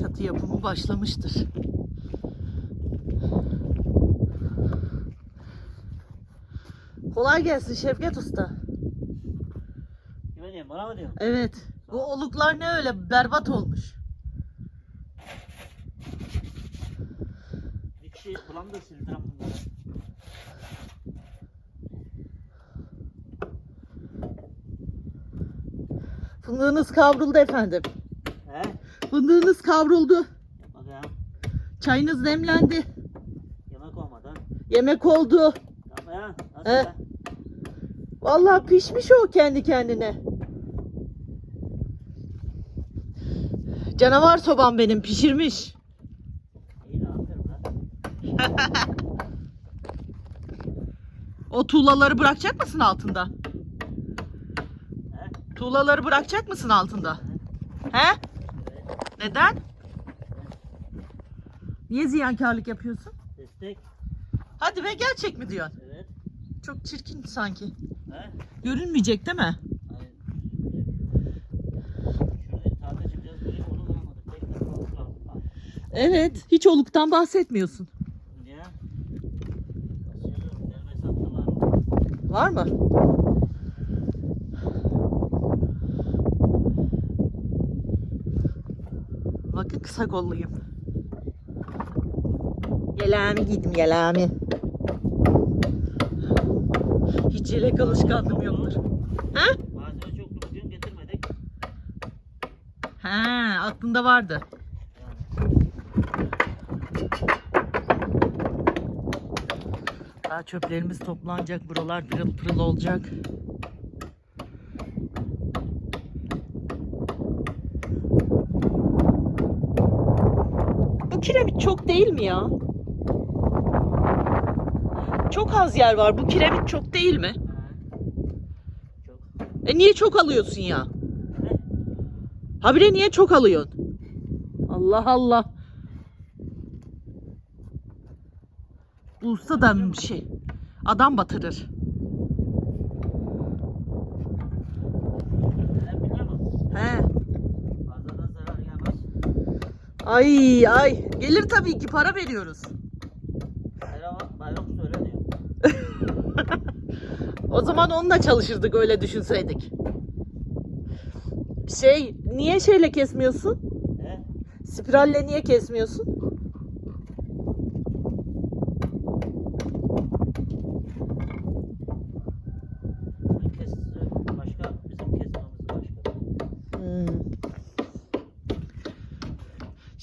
Çatı yapımı başlamıştır. Kolay gelsin Şevket Usta. Kime diyeyim bana mı diyorsun? Evet. Bu oluklar ne öyle berbat olmuş. Bir kişi bulam da sildiren bunları. Fındığınız kavruldu efendim. Fındığınız kavruldu. Bak ya. Çayınız demlendi. Yemek olmadı. Yemek oldu. Yapma ya. Nasıl He? ya? Vallahi pişmiş o kendi kendine. Canavar sobam benim pişirmiş. İyi lan. O tuğlaları bırakacak mısın altında? He? Tuğlaları bırakacak mısın altında? He? Neden? Niye ziyankarlık yapıyorsun? Destek. Hadi be gerçek mi diyorsun? Evet. Çok çirkin sanki. He? Görünmeyecek değil mi? Hayır. Tahta çıkacağız. Onu bulamadık. Lazım. Evet. Hiç oluktan bahsetmiyorsun. Sattılar. Var mı? Bakın kısa kolluyum. Yelami giydim yelami. Hiç yelek alışkanlığım yoktur. Ha? Malzeme çoktu bugün getirmedik. Ha, aklında vardı. Daha çöplerimiz toplanacak. Buralar pırıl pırıl olacak. Kiremit çok değil mi ya? Çok az yer var. Bu kiremit çok değil mi? E niye çok alıyorsun ya? Habire niye çok alıyorsun? Allah Allah. Bu usta da bir şey. Adam batırır. Sen biliyor musun? He. Fazladan zarar gelmez. Ay ay. Gelir tabii ki para veriyoruz. Bayram, bayram söyle diyor. O zaman onunla çalışırdık öyle düşünseydik. Şey niye şeyle kesmiyorsun? He? Spiralle niye kesmiyorsun?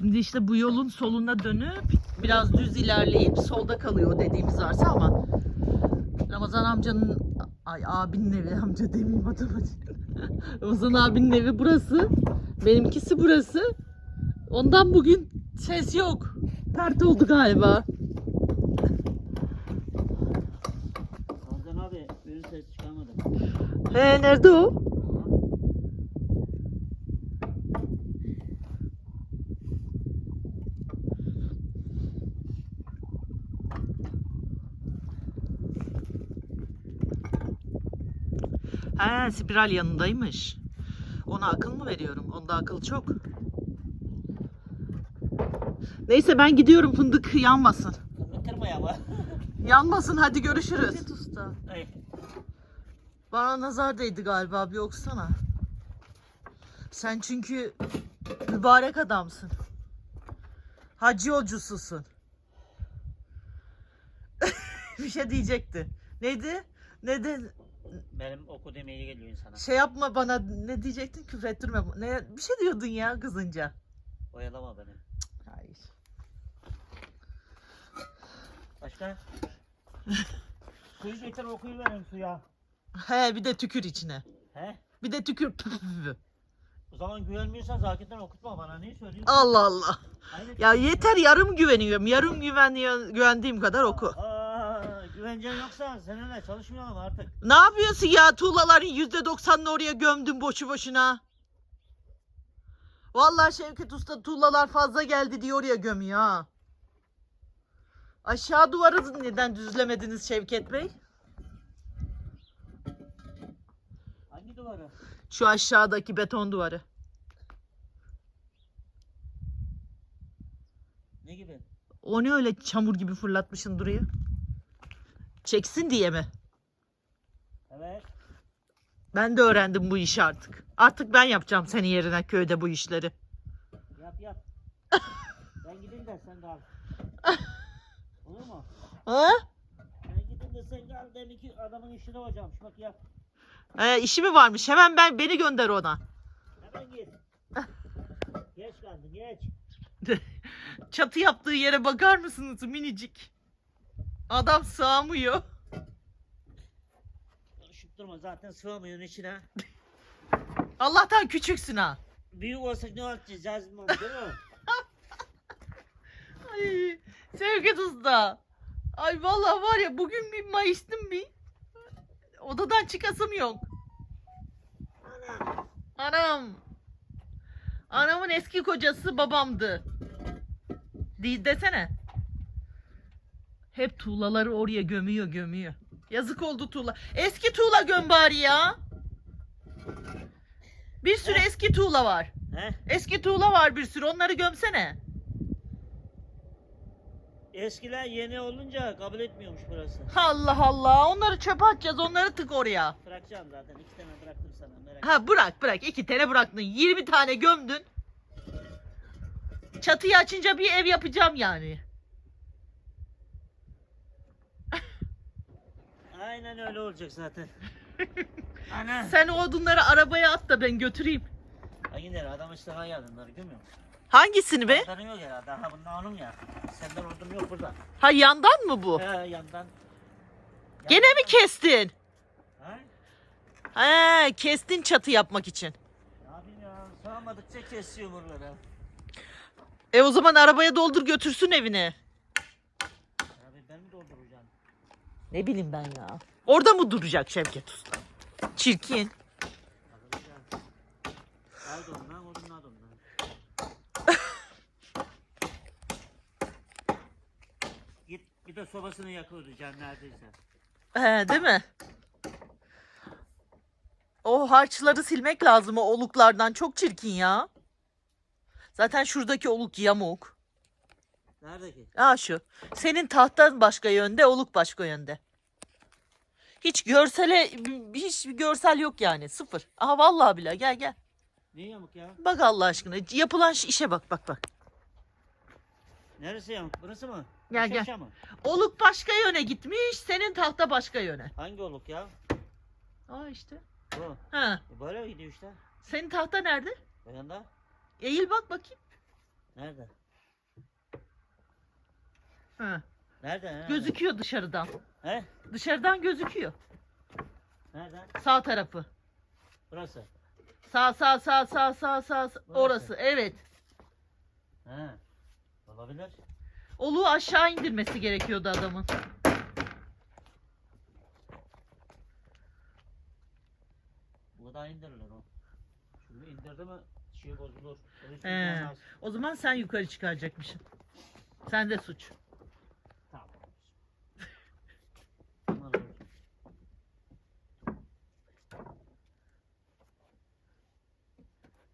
Şimdi işte bu yolun soluna dönüp biraz düz ilerleyip solda kalıyor dediğimiz arsa ama Ramazan amcanın ay abinin evi amca demeyeyim adama. Ramazan abinin evi burası. Benimkisi burası. Ondan bugün ses yok. Pert oldu galiba. Ramazan abi ürün ses çıkarmadı. He nerede o? He spiral yanındaymış. Ona akıl mı veriyorum? Onda akıl çok. Neyse ben gidiyorum fındık yanmasın. Kırma bak. Yanmasın hadi görüşürüz. usta. Ay, Bana nazar değdi galiba bir okusana. Sen çünkü mübarek adamsın. Hacı yolcususun. bir şey diyecekti. Neydi? Ne de Benim oku demeye geliyor insana. şey yapma bana ne diyecektin küfür ettirme. Ne bir şey diyordun ya kızınca. Oyalama beni. Hayır. Başka? Suyu getir okuyu verin suya. He bir de tükür içine. He? Bir de tükür. O zaman güvenmiyorsan zaten okutma bana. Neyi söylüyorsun? Allah Allah. Hayır. Ya yeter yarım güveniyorum. Yarım güveniyor, güvendiğim kadar oku. Aa, güvencen yoksa seninle çalışmayalım artık. Ne yapıyorsun ya? Tuğlaların yüzde doksanını oraya gömdün boşu boşuna. Vallahi Şevket Usta tuğlalar fazla geldi diye oraya gömüyor ha. Aşağı duvarı neden düzlemediniz Şevket Bey? Hangi duvarı? Şu aşağıdaki beton duvarı. Ne gibi? O ne öyle çamur gibi fırlatmışsın duruyor? Çeksin diye mi? Evet. Ben de öğrendim bu işi artık. Artık ben yapacağım senin yerine köyde bu işleri. Yap yap. ben gideyim de sen kal. Olur mu? Ha? Ben gideyim de sen kal. Deminki adamın işini hocam. Bak yap. Ee, işi mi varmış? Hemen ben beni gönder ona. Hemen git. geç kaldın geç. Çatı yaptığı yere bakar mısınız minicik? Adam sığamıyor. Konuşup durma zaten sığamıyorsun içine. Allah'tan küçüksün ha. Büyük olsak ne yapacağız Cazmam değil mi? Ay, Sevgi Usta. Ay vallahi var ya bugün bir mayıştım bir. Odadan çıkasım yok. Anam. Anamın eski kocası babamdı. Değil desene. Hep tuğlaları oraya gömüyor gömüyor. Yazık oldu tuğla. Eski tuğla göm bari ya. Bir sürü Heh. eski tuğla var. Eski tuğla var bir sürü onları gömsene. Eskiler yeni olunca kabul etmiyormuş burası. Allah Allah onları çöpe atacağız onları tık oraya. Bırakacağım zaten. iki tane bıraktım sana merak Ha bırak bırak iki tane bıraktın 20 tane gömdün. Çatıyı açınca bir ev yapacağım yani. Aynen öyle olacak zaten. Ana. Sen o odunları arabaya at da ben götüreyim. Ha yine adam işte ha yardımları görmüyor musun? Hangisini be? Yandan yok ya. Daha bundan onun ya. Senden ordum yok burada. Ha yandan mı bu? He yandan. Gene mi kestin? Ha? He kestin çatı yapmak için. Yapayım ya? Sağmadıkça kesiyor buraları. E o zaman arabaya doldur götürsün evine. Abi ben mi dolduracağım? Ne bileyim ben ya. Orada mı duracak Şevket Usta? Çirkin. Git bir de sobasını yakıyordu can neredeyse. He değil mi? O harçları silmek lazım o oluklardan. Çok çirkin ya. Zaten şuradaki oluk yamuk. Nerede ki? Aa şu. Senin tahtan başka yönde, oluk başka yönde. Hiç görsele, hiç görsel yok yani. Sıfır. Aha vallahi bile gel gel. Ne yamuk ya? Bak Allah aşkına. Yapılan işe bak bak bak. Neresi yamuk? Burası mı? Gel, Şu gel. aşağı mı? Oluk başka yöne gitmiş, senin tahta başka yöne. Hangi oluk ya? Aa işte. Bu. Ha. E Böyle gidiyor işte. Senin tahta nerede? O yanda. Eğil bak bakayım. Nerede? Ha. Nerede? Nerede? Gözüküyor dışarıdan. He? Dışarıdan gözüküyor. Nerede? Sağ tarafı. Burası. Sağ sağ sağ sağ sağ sağ. Burası. Orası evet. He. Olabilir. Oluğu aşağı indirmesi gerekiyordu adamın. Burada indirilir o. Şunu indirdi mi şey bozulur. Lazım. O zaman sen yukarı çıkaracakmışsın. Sen de suç. Tamam. Tamam, olur.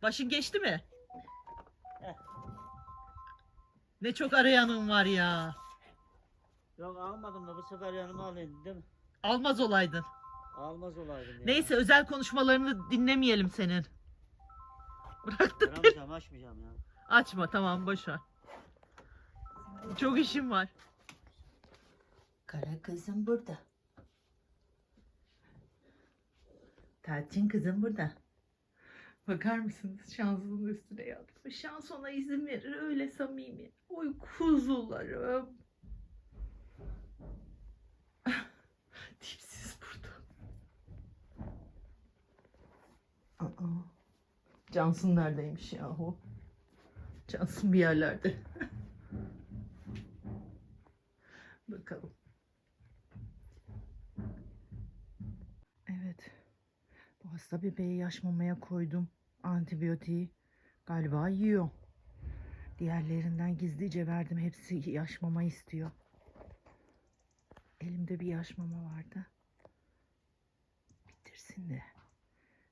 Başın geçti mi? Heh. Ne çok arayanın var ya. Yok almadım da bu sefer yanıma alayım değil mi? Almaz olaydın. Almaz olaydım ya. Neyse özel konuşmalarını dinlemeyelim senin. Bıraktık. Açmayacağım açmayacağım ya. Açma tamam boş ver. Çok işim var. Kara kızım burada. Taçin kızım burada. Bakar mısınız şansının üstüne yatmış. Şans ona izin verir öyle samimi. Oy kuzularım. Dipsiz burada. Aa, Cansın neredeymiş yahu? Cansın bir yerlerde. Bakalım. Evet. Bu hasta bebeği yaş mamaya koydum. Antibiyotiği. Galiba yiyor. Diğerlerinden gizlice verdim. Hepsi yaş mama istiyor. Elimde bir yaş mama vardı. Bitirsin de.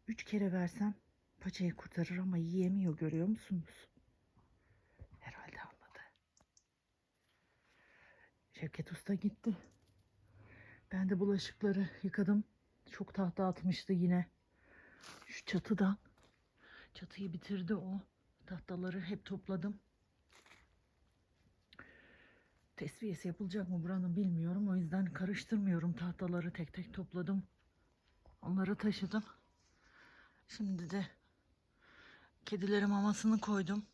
Üç kere versem paçayı kurtarır ama yiyemiyor görüyor musunuz? Herhalde anladı. Şevket Usta gitti. Ben de bulaşıkları yıkadım. Çok tahta atmıştı yine. Şu çatıdan. Çatıyı bitirdi o. Tahtaları hep topladım. Tesviyesi yapılacak mı buranın bilmiyorum. O yüzden karıştırmıyorum tahtaları tek tek topladım. Onları taşıdım. Şimdi de kedilerin mamasını koydum.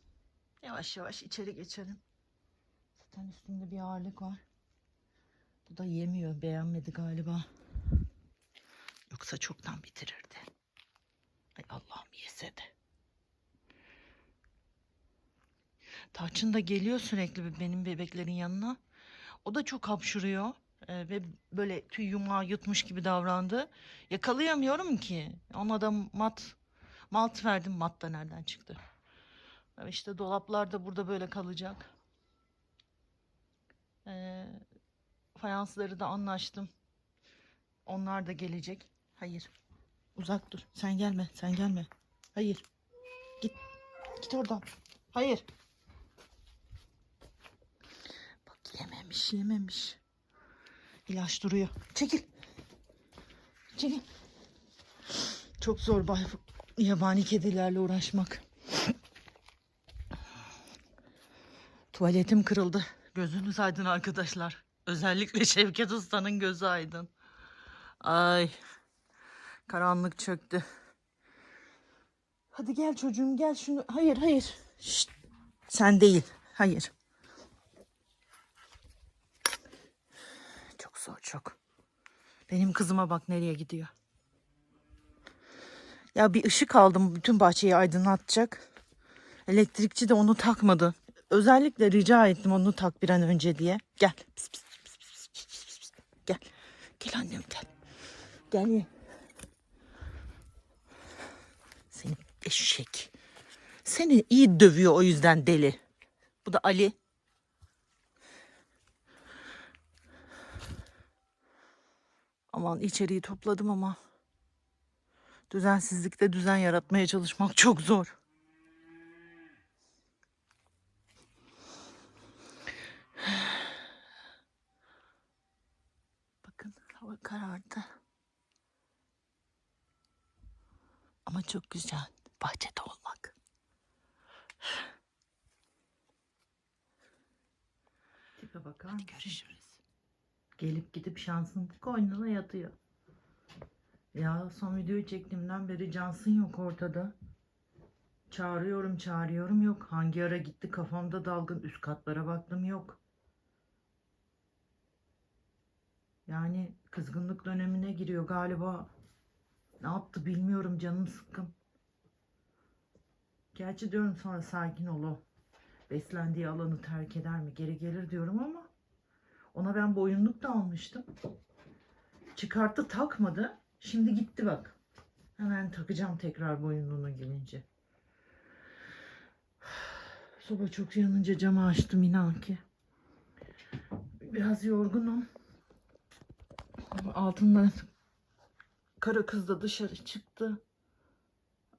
Yavaş yavaş içeri geçelim. Zaten üstünde bir ağırlık var. Bu da yemiyor. Beğenmedi galiba. Yoksa çoktan bitirirdi. Ay Allah'ım yese de. Tarçın da geliyor sürekli benim bebeklerin yanına. O da çok hapşuruyor. Ee, ve böyle tüy yumağı yutmuş gibi davrandı. Yakalayamıyorum ki. Ona da mat malt verdim. Mat da nereden çıktı? İşte dolaplar da burada böyle kalacak. Ee, fayansları da anlaştım. Onlar da gelecek. Hayır. Uzak dur. Sen gelme. Sen gelme. Hayır. Git. Git oradan. Hayır. Bak yememiş yememiş. İlaç duruyor. Çekil. Çekil. Çok zor bay yabani kedilerle uğraşmak. Tuvaletim kırıldı. Gözünüz aydın arkadaşlar. Özellikle Şevket Usta'nın gözü aydın. Ay. Karanlık çöktü. Hadi gel çocuğum gel şunu. Hayır hayır. Şşt. Sen değil. Hayır. Çok zor çok. Benim kızıma bak nereye gidiyor. Ya bir ışık aldım bütün bahçeyi aydınlatacak. Elektrikçi de onu takmadı. Özellikle rica ettim onu tak bir an önce diye. Gel. Pis, pis, pis, pis, pis, pis, pis. Gel. Gel annem gel. Gel ye. Seni eşek. Seni iyi dövüyor o yüzden deli. Bu da Ali. Aman içeriği topladım ama düzensizlikte düzen yaratmaya çalışmak çok zor. Bakın hava karardı. Ama çok güzel bahçede olmak. Tipe bakar Hadi görüşürüz. Gelip gidip şansın koynuna yatıyor. Ya son videoyu çektiğimden beri Cansın yok ortada. Çağırıyorum çağırıyorum yok. Hangi ara gitti kafamda dalgın üst katlara baktım yok. Yani kızgınlık dönemine giriyor galiba. Ne yaptı bilmiyorum canım sıkkın. Gerçi diyorum sonra sakin ol o. Beslendiği alanı terk eder mi? Geri gelir diyorum ama ona ben boyunluk da almıştım. Çıkarttı takmadı. Şimdi gitti bak. Hemen takacağım tekrar boyunluğuna gelince. Soba çok yanınca camı açtım inan ki. Biraz yorgunum. Altından kara kız da dışarı çıktı.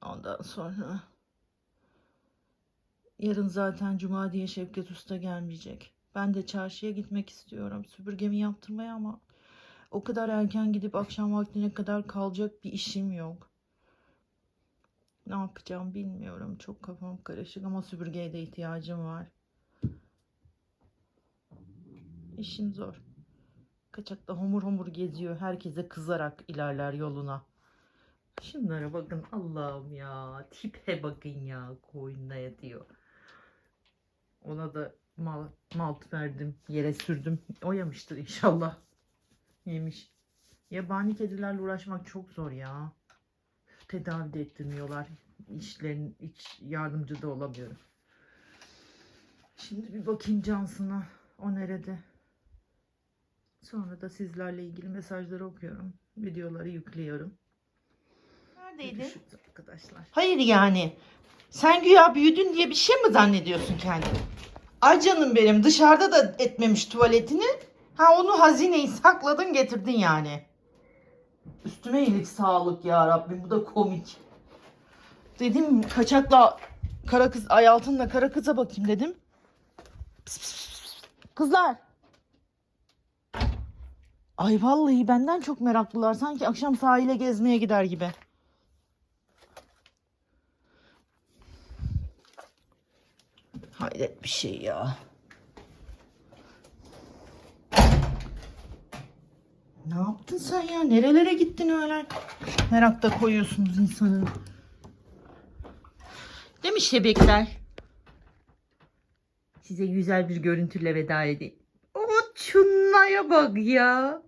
Ondan sonra yarın zaten cuma diye Şevket Usta gelmeyecek. Ben de çarşıya gitmek istiyorum süpürgemi yaptırmaya ama o kadar erken gidip akşam vaktine kadar kalacak bir işim yok. Ne yapacağım bilmiyorum. Çok kafam karışık ama süpürgeye de ihtiyacım var. İşim zor. Kaçakta homur homur geziyor. Herkese kızarak ilerler yoluna. Şunlara bakın Allah'ım ya. Tipe bakın ya. Koyununa yatıyor. Ona da mal, malt verdim. Yere sürdüm. O yemiştir inşallah. Yemiş. Yabani kedilerle uğraşmak çok zor ya. Tedavi de ettirmiyorlar. İşlerin hiç yardımcı da olamıyorum. Şimdi bir bakayım Johnson'a. O nerede? Sonra da sizlerle ilgili mesajları okuyorum. Videoları yüklüyorum. Neredeydin? Arkadaşlar. Hayır yani. Sen güya büyüdün diye bir şey mi zannediyorsun kendini? Ay canım benim dışarıda da etmemiş tuvaletini. Ha onu hazineyi sakladın getirdin yani. Üstüme iyilik sağlık ya Rabbim. Bu da komik. Dedim kaçakla kara kız ay altınla kara kıza bakayım dedim. Pıs pıs pıs. Kızlar. Ay vallahi benden çok meraklılar. Sanki akşam sahile gezmeye gider gibi. Hayret bir şey ya. Ne yaptın sen ya? Nerelere gittin öyle? Merakta koyuyorsunuz insanı. Mi şebekler? Size güzel bir görüntüyle veda edeyim. O çunlaya bak ya.